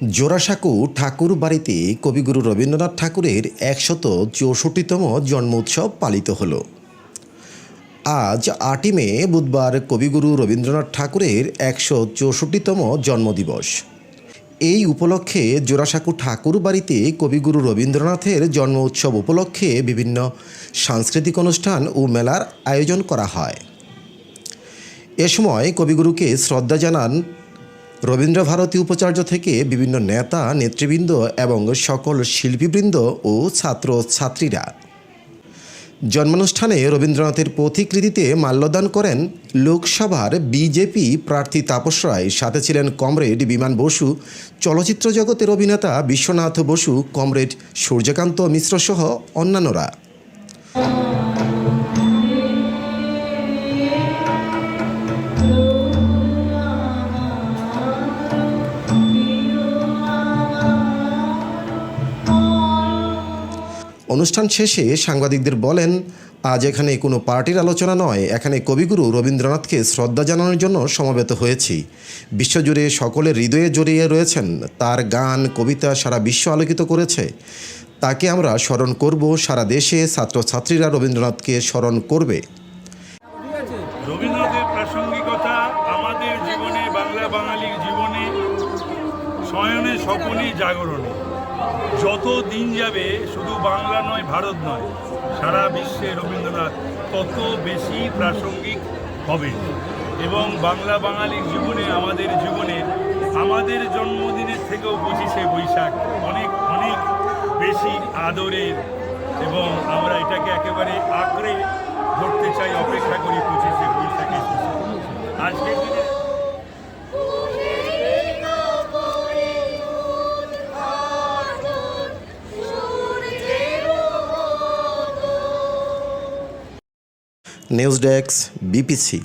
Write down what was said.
জোড়াসাঁকো ঠাকুর বাড়িতে কবিগুরু রবীন্দ্রনাথ ঠাকুরের একশত চৌষট্টিতম জন্ম উৎসব পালিত হলো। আজ আটই মে, বুধবার কবিগুরু রবীন্দ্রনাথ ঠাকুরের একশো চৌষট্টিতম জন্মদিবস এই উপলক্ষে জোড়াসাঁকো ঠাকুর বাড়িতে কবিগুরু রবীন্দ্রনাথের জন্ম উৎসব উপলক্ষে বিভিন্ন সাংস্কৃতিক অনুষ্ঠান ও মেলার আয়োজন করা হয়। এ সময় কবিগুরুকে শ্রদ্ধা জানান রবীন্দ্রভারতী উপাচার্য থেকে বিভিন্ন নেতা, নেতৃবৃন্দ এবং সকল শিল্পীবৃন্দ ও ছাত্র ছাত্রীরা জন্মানুষ্ঠানে রবীন্দ্রনাথের পথিকৃতিতে মাল্যদান করেন লোকসভার বিজেপি প্রার্থী তাপস রায়। সাথে ছিলেন কমরেড বিমান বসু। চলচ্চিত্র জগতের অভিনেতা বিশ্বনাথ বসু, কমরেড সূর্যকান্ত মিশ্র সহ অন্যান্যরা। অনুষ্ঠান শেষে সাংবাদিকদের বলেন, আজ এখানে কোনো পার্টির আলোচনা নয়, এখানে কবিগুরু রবীন্দ্রনাথকে শ্রদ্ধা জানানোর জন্য সমবেত হয়েছি। বিশ্বজুড়ে সকলের হৃদয়ে জড়িয়ে রয়েছেন, তার গান, কবিতা সারা বিশ্ব আলোকিত করেছে। তাকে আমরা স্মরণ করব, সারা দেশে ছাত্রছাত্রীরা রবীন্দ্রনাথকে স্মরণ করবে। জাগরণে। যত দিন যাবে, শুধু বাংলা নয়, ভারত নয়, সারা বিশ্বে রবীন্দ্রনাথ তত বেশি প্রাসঙ্গিক হবে। এবং বাংলা বাঙালির জীবনে, আমাদের জীবনে, আমাদের জন্মদিনের থেকেও পঁচিশে বৈশাখ অনেক অনেক বেশি আদরের। এবং আমরা এটাকে একেবারে আঁকড়ে ধরতে চাই, অপেক্ষা করি নিউজ ডেস্ক বিপিসি